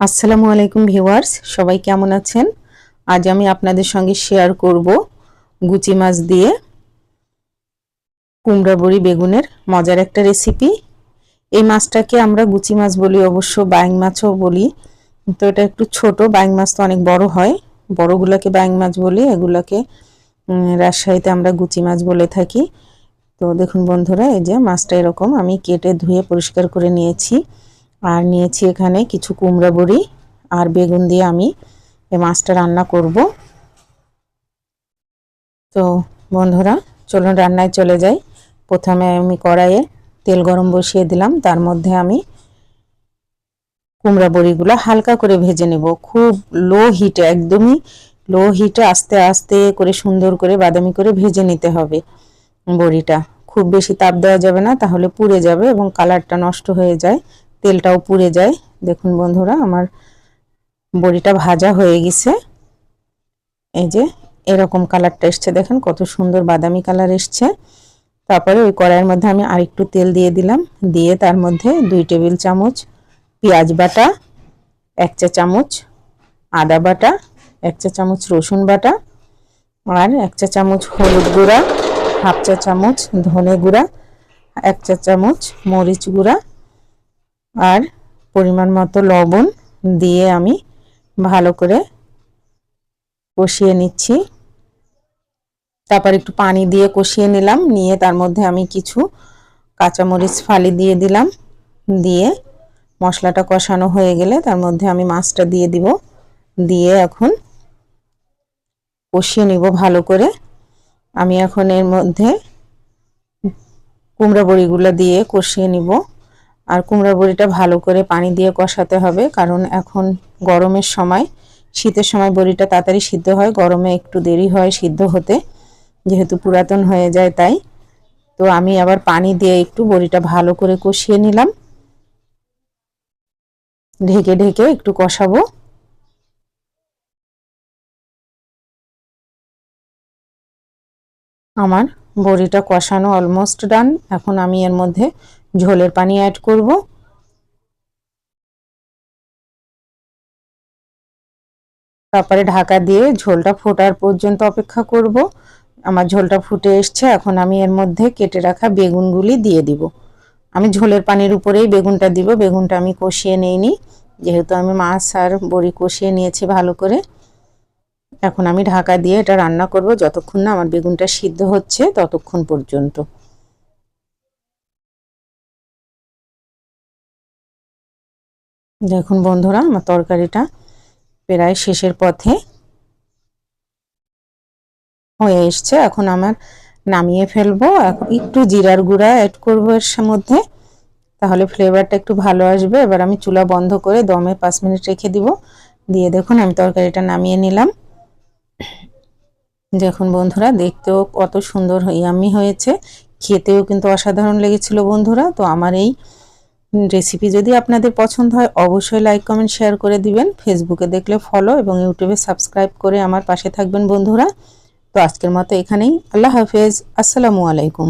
আসসালামু আলাইকুম ভিউয়ার্স, সবাই কেমন আছেন? আজ আমি আপনাদের সঙ্গে শেয়ার করব গুচি মাছ দিয়ে কুমড়া বড়ি বেগুনের মজার একটা রেসিপি এই মাছটাকে আমরা গুচি মাছ বলি, অবশ্য বাইং মাছও বলি তো এটা একটু ছোট বাইং মাছ তো অনেক বড় হয়। বড়গুলোকে বাইং মাছ বলি, এগুলোকে রাজশাহীতে আমরা গুচি মাছ বলে থাকি। তো দেখুন বন্ধুরা, এই যে মাছটা এরকম, আমি কেটে ধুয়ে পরিষ্কার করে নিয়েছি। আর নিয়েছি এখানে কিছু কুমড়া বড়ি আর বেগুন দিয়ে আমি এই মাছটা রান্না করব। তো বন্ধুরা, চলুন রান্নায় চলে যাই। প্রথমে আমি কড়াইয়ে তেল গরম বসিয়ে দিলাম, তার মধ্যে আমি কুমড়া বড়িগুলো হালকা করে ভেজে নেব। খুব লো হিটে, একদমই লো হিটে আস্তে আস্তে করে সুন্দর করে বাদামি করে ভেজে নিতে হবে বড়িটা। খুব বেশি তাপ দেওয়া যাবে না, তাহলে পুড়ে যাবে এবং কালারটা নষ্ট হয়ে যায়। তেলটাও পুড়ে যায়। দেখুন বন্ধুরা, আমার বড়িটা ভাজা হয়ে গেছে। এই যে এরকম কালারটা এসছে, দেখেন কত সুন্দর বাদামি কালার এসছে। তারপরে ওই কড়াইয়ের মধ্যে আমি আরেকটু তেল দিয়ে দিলাম। দিয়ে তার মধ্যে দুই টেবিল চামচ পেঁয়াজ বাটা, এক চা চামচ আদা বাটা, এক চা চামচ রসুন বাটা আর এক চা চামচ হলুদ গুঁড়া, হাফ চা চামচ ধনে গুঁড়া, এক চা চামচ মরিচ গুঁড়া আর পরিমাণ মতো লবণ দিয়ে আমি ভালো করে কষিয়ে নিচ্ছি। তারপর একটু পানি দিয়ে কষিয়ে নিলাম, নিয়ে তার মধ্যে আমি কিছু কাঁচামরিচ ফালি দিয়ে দিলাম। দিয়ে মশলাটা কষানো হয়ে গেলে তার মধ্যে আমি মাছটা দিয়ে দিব। দিয়ে এখন কষিয়ে নিব ভালো করে। আমি এখন এর মধ্যে কুমড়া বড়িগুলো দিয়ে কষিয়ে নিব। আর কুমড়া বড়িটা ভালো করে পানি দিয়ে কষাতে হবে, কারণ এখন গরমের সময়, শীতের সময় বড়িটা তাড়াতাড়ি সিদ্ধ হয়, গরমে একটু দেরি হয় সিদ্ধ হতে, যেহেতু পুরাতন হয়ে যায় তাই। তো আমি আবার পানি দিয়ে একটু বড়িটা ভালো করে কষিয়ে নিলাম। ঢেকে ঢেকে একটু কষাবো। আমার বড়িটা কষানো অলমোস্ট ডান এখন আমি এর মধ্যে ঝোলের পানি অ্যাড করব। তারপরে ঢাকা দিয়ে ঝোলটা ফোটার পর্যন্ত অপেক্ষা করব। আমার ঝোলটা ফুটে এসছে, এখন আমি এর মধ্যে কেটে রাখা বেগুনগুলি দিয়ে দিব। আমি ঝোলের পানির উপরেই বেগুনটা দিব, বেগুনটা আমি কষিয়ে নেইনি। যেহেতু আমি মাছ আর বড়ি কষিয়ে নিয়েছি ভালো করে। এখন আমি ঢাকা দিয়ে এটা রান্না করব, যতক্ষণ না আমার বেগুনটা সিদ্ধ হচ্ছে ততক্ষণ পর্যন্ত। দেখুন বন্ধুরা, আমার তরকারিটা প্রায় শেষের পথে হয়ে এসছে। এখন আমার নামিয়ে ফেলব। একটু জিরার গুঁড়া অ্যাড করব এর মধ্যে, তাহলে ফ্লেভারটা একটু ভালো আসবে। এবার আমি চুলা বন্ধ করে দমে পাঁচ মিনিট রেখে দিব। দিয়ে দেখুন আমি তরকারিটা নামিয়ে নিলাম। দেখুন বন্ধুরা, দেখতেও কত সুন্দর ইয়ামি হয়েছে। খেতেও কিন্তু অসাধারণ লেগেছিল বন্ধুরা। তো আমার এই রেসিপি যদি আপনাদের পছন্দ হয়, অবশ্যই লাইক কমেন্ট শেয়ার করে দিবেন। ফেসবুকে দেখলে ফলো এবং ইউটিউবে সাবস্ক্রাইব করে আমার পাশে থাকবেন বন্ধুরা। তো আজকের মতো এখানেই। আল্লাহ হাফেজ। আসসালামু আলাইকুম।